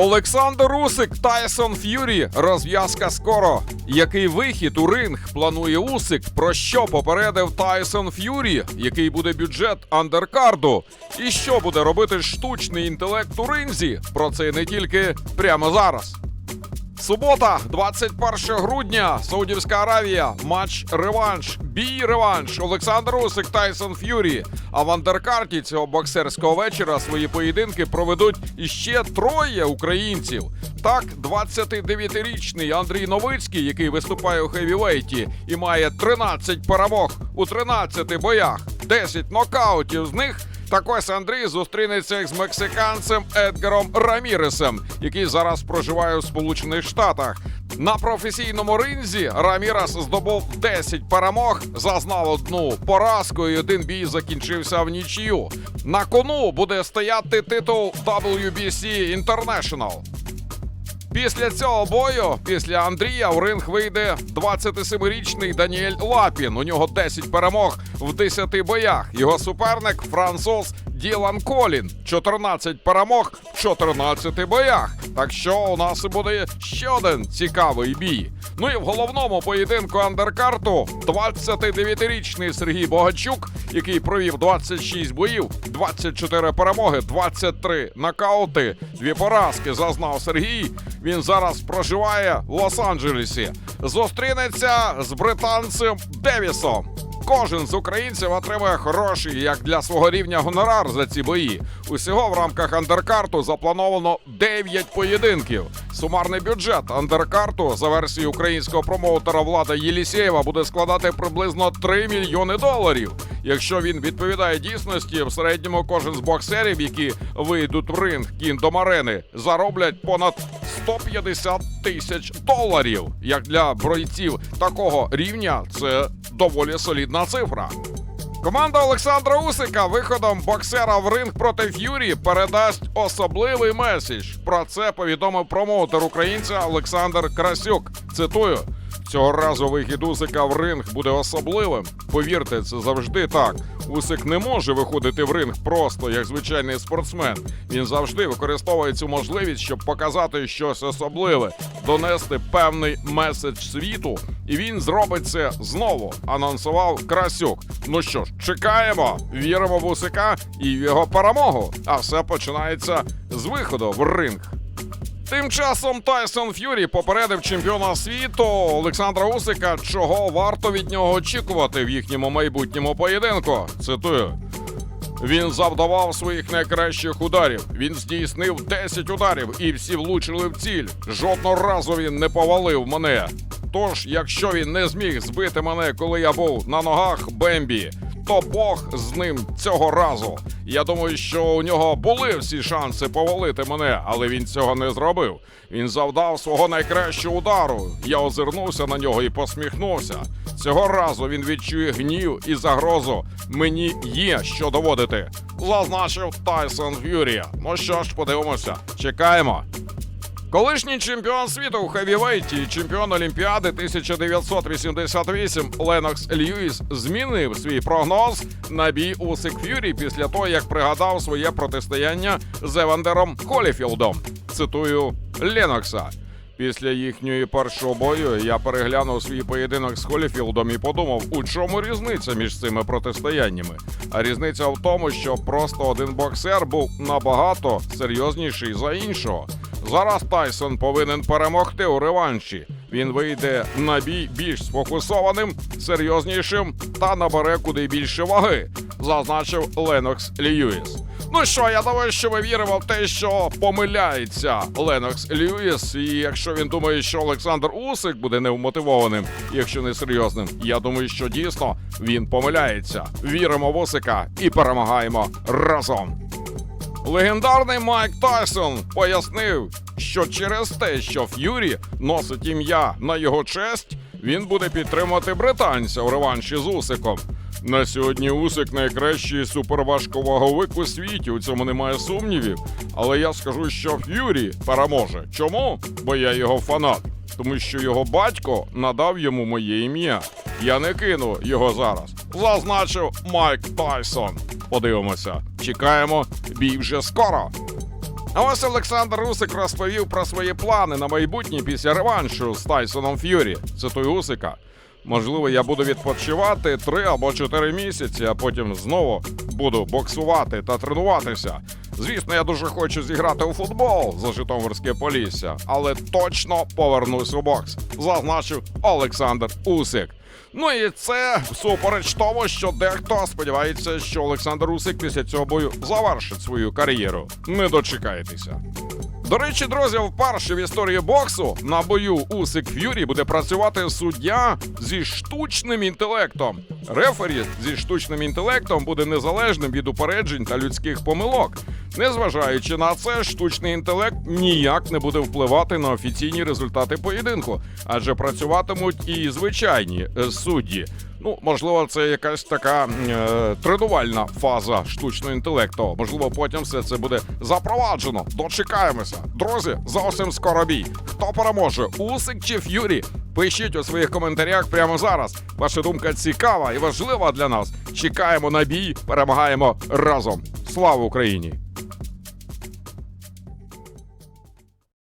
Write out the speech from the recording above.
Олександр Усик, Тайсон Ф'юрі. Розв'язка скоро. Який вихід у ринг планує Усик? Про що попередив Тайсон Ф'юрі? Який буде бюджет андеркарду? І що буде робити штучний інтелект у ринзі? Про це не тільки прямо зараз. Субота, 21 грудня, Саудівська Аравія, матч реванш, бій реванш. Олександр Усик, Тайсон Ф'юрі. А в андеркарті цього боксерського вечора свої поєдинки проведуть іще троє українців. Так, 29-річний Андрій Новицький, який виступає у хевівейті і має 13 перемог у 13 боях, 10 нокаутів з них. Так ось Андрій зустрінеться з мексиканцем Едгаром Раміресом, який зараз проживає у Сполучених Штатах. На професійному ринзі Рамірес здобув 10 перемог, зазнав одну поразку, і один бій закінчився в нічию. На кону буде стояти титул WBC International. Після цього бою, після Андрія, у ринг вийде 27-річний Даніель Лапін. У нього 10 перемог в 10 боях. Його суперник француз Ділан Колін. 14 перемог в 14 боях. Так що у нас і буде ще один цікавий бій. Ну і в головному поєдинку андеркарту 29-річний Сергій Богачук, який провів 26 боїв, 24 перемоги, 23 нокаути, дві поразки зазнав Сергій. Він зараз проживає в Лос-Анджелесі. Зустрінеться з британцем Девісом. Кожен з українців отримує хороший, як для свого рівня гонорар за ці бої. Усього в рамках андеркарту заплановано 9 поєдинків. Сумарний бюджет андеркарту за версією українського промоутера Влада Єлісєєва буде складати приблизно 3 мільйони доларів. Якщо він відповідає дійсності, в середньому кожен з боксерів, які вийдуть в ринг кіндом арени, зароблять понад 150 тисяч доларів. Як для бойців такого рівня, це доволі солідна цифра. Команда Олександра Усика виходом боксера в ринг проти Ф'юрі передасть особливий меседж. Про це повідомив промоутер українця Олександр Красюк. Цитую. Цього разу вихід Усика в ринг буде особливим. Повірте, це завжди так. Усик не може виходити в ринг просто як звичайний спортсмен. Він завжди використовує цю можливість, щоб показати щось особливе, донести певний меседж світу. І він зробить це знову. Анонсував Красюк. Ну що ж, чекаємо, віримо в Усика і в його перемогу. А все починається з виходу в ринг. Тим часом Тайсон Ф'юрі попередив чемпіона світу Олександра Усика, чого варто від нього очікувати в їхньому майбутньому поєдинку. Цитую. Він завдавав своїх найкращих ударів. Він здійснив 10 ударів і всі влучили в ціль. Жодного разу він не повалив мене. Тож, якщо він не зміг збити мене, коли я був на ногах Бембі, то Бог з ним цього разу. Я думаю, що у нього були всі шанси повалити мене, але він цього не зробив. Він завдав свого найкращого удару. Я озирнувся на нього і посміхнувся. Цього разу він відчує гнів і загрозу. Мені є що доводити. Зазначив Тайсон Ф'юрі. Ну що ж, подивимося, чекаємо. Колишній чемпіон світу у хевівейті, чемпіон Олімпіади 1988 Ленокс Льюіс змінив свій прогноз на бій Усик Ф'юрі після того, як пригадав своє протистояння з Евандером Холіфілдом. Цитую Ленокса. Після їхньої першого бою я переглянув свій поєдинок з Холіфілдом і подумав, у чому різниця між цими протистояннями. А різниця в тому, що просто один боксер був набагато серйозніший за іншого. Зараз Тайсон повинен перемогти у реванші. Він вийде на бій більш сфокусованим, серйознішим та набере куди більше ваги, зазначив Ленокс Льюіс. Ну що, я думаю, що ми віримо в те, що помиляється Ленокс Льюіс. І якщо він думає, що Олександр Усик буде невмотивованим, якщо не серйозним, я думаю, що дійсно він помиляється. Віримо в Усика і перемагаємо разом. Легендарний Майк Тайсон пояснив, що через те, що Ф'юрі носить ім'я на його честь, він буде підтримувати британця у реванші з Усиком. На сьогодні Усик найкращий суперважковаговик у світі. У цьому немає сумнівів. Але я скажу, що Ф'юрі переможе. Чому? Бо я його фанат. Тому що його батько надав йому моє ім'я. Я не кину його зараз. Зазначив Майк Тайсон. Подивимося. Чекаємо, бій вже скоро. А ось Олександр Усик розповів про свої плани на майбутнє після реваншу з Тайсоном Ф'юрі. Цитую Усика. Можливо, я буду відпочивати три або чотири місяці, а потім знову буду боксувати та тренуватися. Звісно, я дуже хочу зіграти у футбол за Житомирське Полісся, але точно повернусь у бокс. Зазначив Олександр Усик. Ну і це всупереч тому, що дехто сподівається, що Олександр Усик після цього бою завершить свою кар'єру. Не дочекайтеся. До речі, друзі, вперше в історії боксу на бою Усик Ф'юрі буде працювати суддя зі штучним інтелектом. Рефері зі штучним інтелектом буде незалежним від упереджень та людських помилок. Незважаючи на це, штучний інтелект ніяк не буде впливати на офіційні результати поєдинку, адже працюватимуть і звичайні судді. Ну, можливо, це якась така е, тренувальна фаза штучного інтелекту. Можливо, потім все це буде запроваджено. Дочекаємося. Друзі, зовсім скоро бій. Хто переможе? Усик чи Ф'юрі? Пишіть у своїх коментарях прямо зараз. Ваша думка цікава і важлива для нас. Чекаємо на бій, перемагаємо разом. Слава Україні!